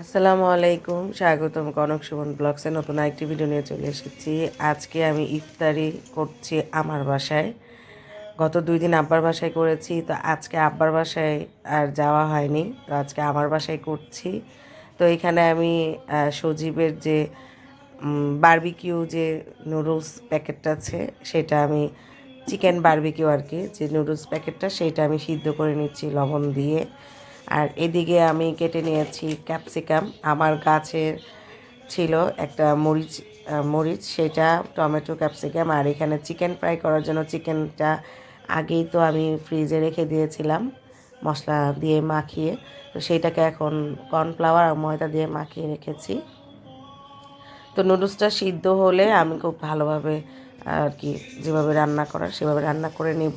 আসসালামু আলাইকুম, স্বাগতম কনক সুমন ব্লগসে। নতুন আরেকটি ভিডিও নিয়ে চলে এসেছি। আজকে আমি ইফতারি করছি আমার বাসায়। গত দুই দিন আব্বার বাসায় করেছি, তো আজকে আব্বার বাসায় আর যাওয়া হয়নি, তো আজকে আমার বাসায় করছি। তো এখানে আমি সজীবের যে বার্বিকিউ যে নুডলস প্যাকেটটা আছে, সেটা আমি চিকেন বার্বিকিউ আর কি, যে নুডলস প্যাকেটটা সেটা আমি সিদ্ধ করে নিচ্ছি লবণ দিয়ে। আর এদিকে আমি কেটে নিয়েছি ক্যাপসিকাম আমার গাছের ছিল একটা মরিচ মরিচ, সেটা টমেটো ক্যাপসিকাম আর এখানে চিকেন ফ্রাই করার জন্য চিকেনটা আগেই তো আমি ফ্রিজে রেখে দিয়েছিলাম মশলা দিয়ে মাখিয়ে। তো সেইটাকে এখন কর্নফ্লাওয়ার আর ময়দা দিয়ে মাখিয়ে রেখেছি। তো নুডলসটা সিদ্ধ হলে আমি খুব ভালোভাবে আর কি যেভাবে রান্না করার সেভাবে রান্না করে নিব।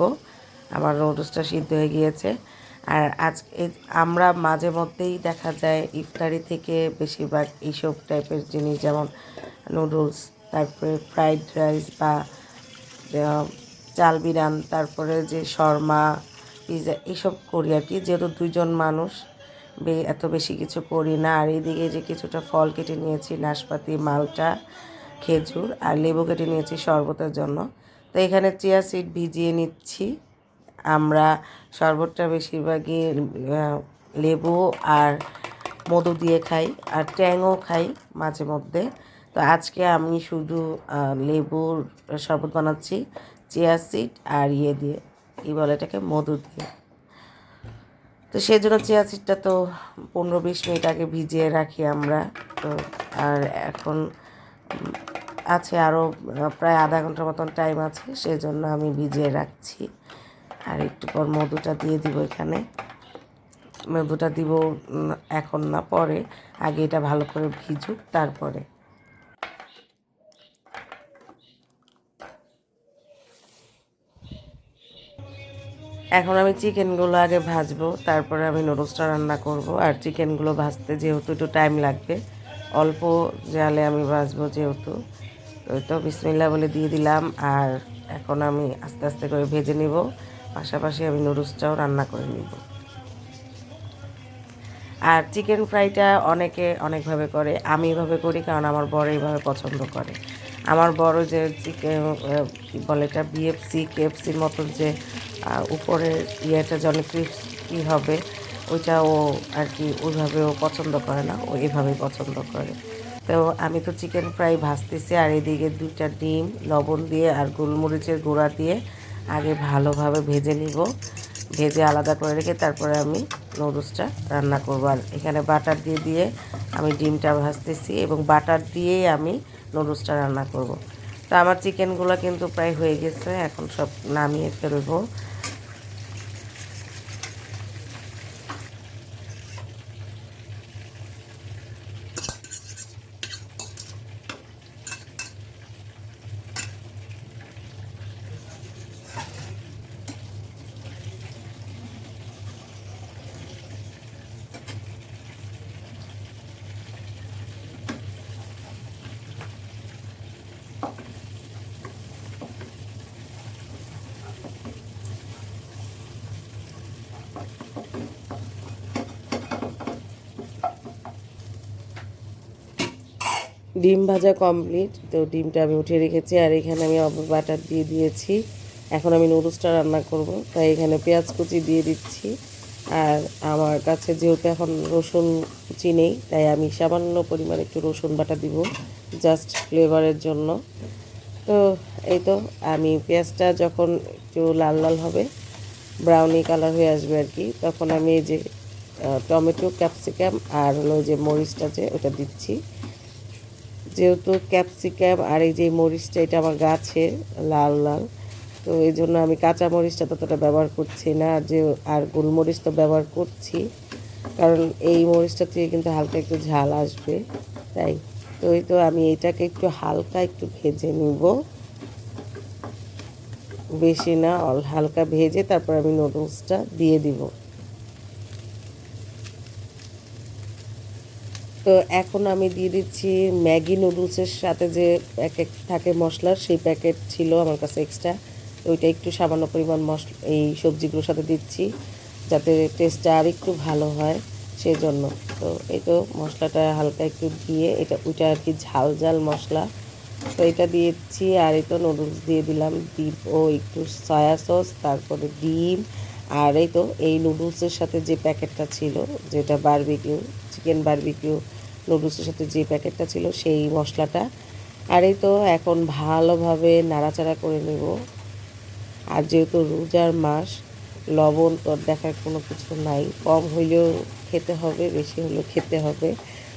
আমার নুডলসটা সিদ্ধ হয়ে গিয়েছে। আর আজ আমরা মাঝে মধ্যেই দেখা যায় ইফতারি থেকে বেশিরভাগ এইসব টাইপের জিনিস যেমন নুডলস তারপরে ফ্রাইড রাইস বা চাল বিরান তারপরে যে শর্মা পিৎজা এইসব করি আর কি। যেহেতু দুজন মানুষ এত বেশি কিছু করি না। আর এইদিকে যে কিছুটা ফল কেটে নিয়েছি, নাশপাতি, মালটা, খেজুর আর লেবু কেটে নিয়েছি শরবতের জন্য। তো এখানে চিয়া সিড ভিজিয়ে নিচ্ছি। আমরা শরবতটা বেশিরভাগই লেবু আর মধু দিয়ে খাই আর ট্যাংও খাই মাঝে মধ্যে। তো আজকে আমি শুধু লেবুর শরবত বানাচ্ছি। চিয়া সিড আর ইয়ে দিয়ে কী বলে এটাকে মধু দিয়ে। তো সেই জন্য চিয়া সিডটা তো পনেরো বিশ মিনিট আগে ভিজিয়ে রাখি আমরা। তো আর এখন আছে আরও প্রায় আধা ঘণ্টার মতন টাইম আছে সেই জন্য আমি ভিজিয়ে রাখছি। আর একটু পর মধুটা দিয়ে দিব এখানে। মধুটা দিব এখন না, পরে। আগে এটা ভালো করে ভিজুক, তারপরে। এখন আমি চিকেনগুলো আগে ভাজবো, তারপরে আমি নুডলসটা রান্না করব। আর চিকেনগুলো ভাজতে যেহেতু একটু টাইম লাগবে, অল্প জালে আমি ভাজবো যেহেতু। তো তো বিসমিল্লা বলে দিয়ে দিলাম, আর এখন আমি আস্তে আস্তে করে ভেজে নিব। পাশাপাশি আমি নুডলসটাও রান্না করে নিব। আর চিকেন ফ্রাইটা অনেকে অনেকভাবে করে, আমি এভাবে করি কারণ আমার বড় এইভাবে পছন্দ করে। আমার বড় যে কী বলে এটা বিএফসি কেএফসির মতন যে আহ, উপরের ইয়েটা অনেক ক্রিস্পি হবে ওইটা ও আর কি ওইভাবে ও পছন্দ করে না ও এভাবেই পছন্দ করে। তো আমি তো চিকেন ফ্রাই ভাজতেছি আর এদিকে দুইটা ডিম লবণ দিয়ে আর গোলমরিচের গুঁড়া দিয়ে আগে ভালোভাবে ভেজে নিব ভেজে আলাদা করে রেখে তারপরে আমি নুডলসটা রান্না করব। আর এখানে বাটার দিয়ে দিয়ে আমি ডিমটা ভাজতেছি এবং বাটার দিয়েই আমি নুডলসটা রান্না করব। তো আমার চিকেনগুলো কিন্তু প্রায় হয়ে গেছে এখন সব নামিয়ে ফেলব ডিম ভাজা কমপ্লিট তো ডিমটা আমি উঠিয়ে রেখেছি আর এখানে আমি বাটার দিয়ে দিয়েছি। এখন আমি নুডলসটা রান্না করব, তাই এখানে পেঁয়াজ কুচি দিয়ে দিচ্ছি। আর আমার কাছে যেহেতু এখন রসুন কুচি নেই, তাই আমি সামান্য পরিমাণে একটু রসুন বাটা দিব জাস্ট ফ্লেভারের জন্য। তো এই তো, আমি পেঁয়াজটা যখন একটু লাল লাল হবে ব্রাউনি কালার হয়ে আসবে আর কি, তখন আমি এই যে টমেটো ক্যাপসিকাম আর হলো যে মরিচটা যে, ওটা দিচ্ছি। যেহেতু ক্যাপসিকাম আর এই যে মরিচটা, এটা আমার গাছের লাল লাল। তো এই জন্য আমি কাঁচা মরিচটা ততটা ব্যবহার করছি না, আর যে, আর গোলমরিচ তো ব্যবহার করছি। কারণ এই মরিচটা থেকে কিন্তু হালকা একটু ঝাল আসবে, তাই। তো এই তো আমি এটাকে একটু হালকা একটু ভেজে নিব। বেশি না হালকা ভেজে তারপর আমি নুডলসটা দিয়ে দিব। তো এখন আমি দিয়ে দিচ্ছি ম্যাগি নুডলসের সাথে যে প্যাকেট থাকে মশলার, সেই প্যাকেট ছিল আমার কাছে এক্সট্রা ওইটা একটু সামান্য পরিমাণ মশলা এই সবজিগুলোর সাথে দিচ্ছি যাতে টেস্টটা আর একটু ভালো হয় সেই জন্য তো এই তো মশলাটা হালকা একটু দিয়ে এটা, ওইটা আর কি ঝাল ঝাল মশলা। তো এটা দিয়েছি আর এই তো নুডলস দিয়ে দিলাম। ডিম ও একটু সয়া সস তারপরে ডিম। আর এই তো এই নুডলসের সাথে যে প্যাকেটটা ছিল, যেটা বারবিকিউ চিকেন বারবিকিউ নুডলসের সাথে যে প্যাকেটটা ছিল সেই মশলাটা। আর এই তো এখন ভালোভাবে নাড়াচাড়া করে নেব। আর যেহেতু রোজার মাস, লবণ তো দেখার কোনো কিছু নাই। কম হইলেও খেতে হবে, বেশি হলেও খেতে হবে।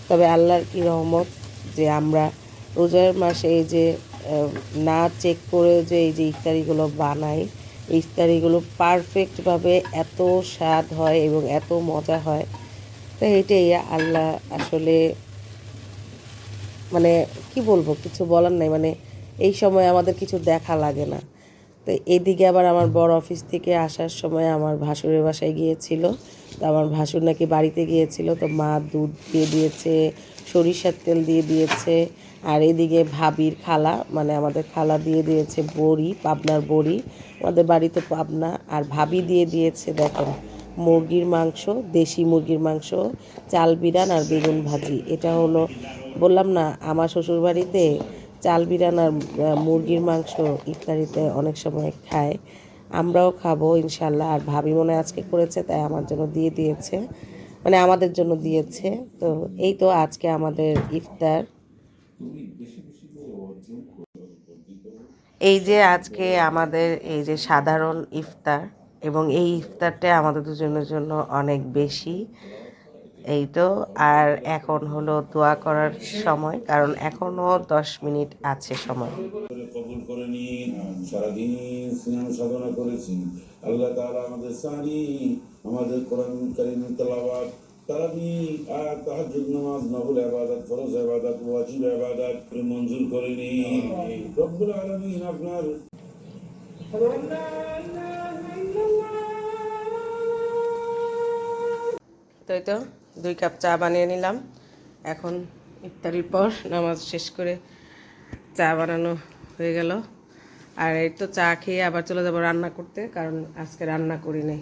তবে আল্লাহর কি রহমত যে আমরা রোজার মাসে এই যে না চেক করে যে এই যে ইফতারিগুলো বানাই, ইফতারিগুলো পারফেক্টভাবে এত স্বাদ হয় এবং এত মজা হয়। তো এটাই আল্লাহ আসলে মানে কি বলব, কিছু বলার নাই মানে এই সময় আমাদের কিছু দেখা লাগে না। তো এদিকে আবার আমার বড় অফিস থেকে আসার সময় আমার ভাসুরের বাসায় গিয়েছিল। তো আমার ভাসুর নাকি বাড়িতে গিয়েছিল, তো মা দুধ দিয়ে দিয়েছে, সরিষার তেল দিয়ে দিয়েছে, আর এদিকে ভাবির খালা মানে আমাদের খালা দিয়ে দিয়েছে বড়ি, পাবনার বড়ি, আমাদের বাড়িতে পাবনা, আর ভাবি দিয়ে দিয়েছে, দেখেন মুরগির মাংস, দেশি মুরগির মাংস, চাল বিরান আর বেগুন ভাজি। এটা হলো, বললাম না, আমার শ্বশুর বাড়িতে চাল বিরান আর মুরগির মাংস ইত্যাদিতে অনেক সময় খায়। আমরাও খাব ইনশাল্লাহ, আর ভাবি মনে আজকে করেছে, তাই আমার জন্য দিয়ে দিয়েছে। মানে আমাদের জন্য দিয়েছে। তো এই তো আজকে আমাদের ইফতার। এই যে আজকে আমাদের এই যে সাধারণ ইফতার এবং এই ইফতারটা আমাদের দুজনের জন্য অনেক বেশি। এই তো, আর এখন হলো দোয়া করার সময়, কারণ এখনও দশ মিনিট আছে সময়। কবুল করে নিন সারাদিন করেছি। আমাদের আর মঞ্জুর করে নিন। আপনার তো এই তো দুই কাপ চা বানিয়ে নিলাম। এখন ইফতারির পর নামাজ শেষ করে চা বানানো হয়ে গেল। আর এই তো চা খেয়ে আবার চলে যাব রান্না করতে, কারণ আজকে রান্না করি নাই।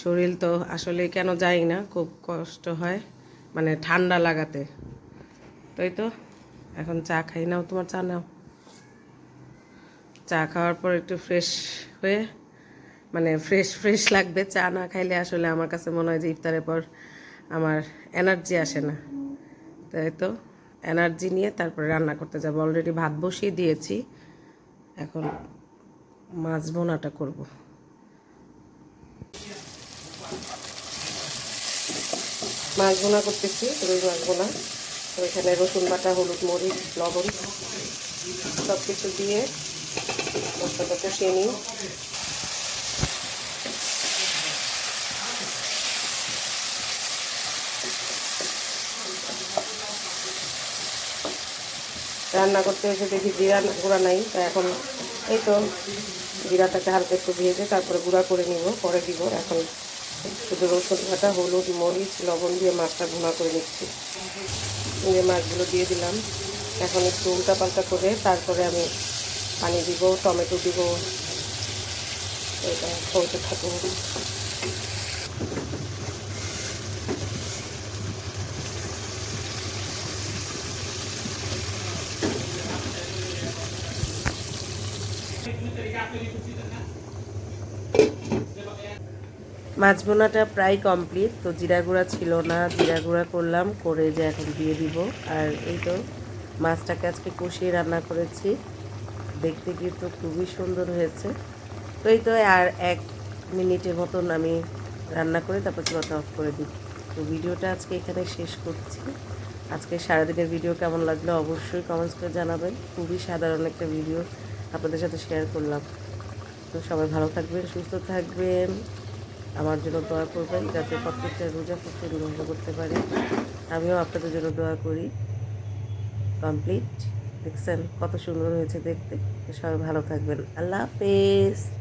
শরীর তো আসলে কেন যাই না, খুব কষ্ট হয় মানে ঠান্ডা লাগাতে। তো এই তো এখন চা খাই। নাও, তোমার চা নাও। চা খাওয়ার পর একটু ফ্রেশ হয়ে মানে ফ্রেশ ফ্রেশ লাগবে। চা না খাইলে আসলে আমার কাছে মনে হয় যে ইফতারের পর আমার এনার্জি আসে না। তাই তো? এনার্জি নিয়ে তারপরে রান্না করতে যাব। অলরেডি ভাত বসিয়ে দিয়েছি। এখন মাছ বোনাটা করব। মাছ বোনা করতেছি, রুই মাছ বোনা তো এখানে রসুন বাটা, হলুদ মরিচ, লবণ। সব কিছু দিয়ে মশলাটা কষিয়ে নিই। রান্না করতে এসে দেখি জিরা গুঁড়া নাই, তা এখন এই তো জিরাটাকে হালকা একটু ভেজে তারপরে গুঁড়া করে নিব, পরে দিব। এখন শুধু রসুন বাটা, হলুদ, মরিচ, লবণ দিয়ে মাছটা ভুনা করে নিচ্ছি। দিয়ে মাছগুলো দিয়ে দিলাম। এখন একটু উল্টা পাল্টা করে তারপরে আমি পানি দিব, টমেটো দিব। এটা চলতে থাকুন মাছ বোনাটা প্রায় কমপ্লিট, তো জিরা গুঁড়া ছিল না। জিরা গুঁড়া করলাম, করে যে এখন দিয়ে দিব। আর এই তো মাছটাকে আজকে কষিয়ে রান্না করেছি। দেখতে কিন্তু খুবই সুন্দর হয়েছে। তো এই তো আর এক মিনিটের মতন আমি রান্না করে তারপর চুলাটা অফ করে দিই। তো ভিডিওটা আজকে এখানে শেষ করছি। আজকে সারাদিনের ভিডিও কেমন লাগল অবশ্যই কমেন্টস করে জানাবেন। খুবই সাধারণ একটা ভিডিও আপনাদের সাথে শেয়ার করলাম। তো সবাই ভালো থাকবেন, সুস্থ থাকবেন। আমার জন্য দোয়া করবেন যাতে প্রত্যেকটা রোজা খুব গ্রহণ করতে পারে। আমিও আপনাদের জন্য দোয়া করি। কমপ্লিট। দেখছেন কত সুন্দর হয়েছে দেখতে। সবাই ভালো থাকবেন। আল্লাহ হাফেজ।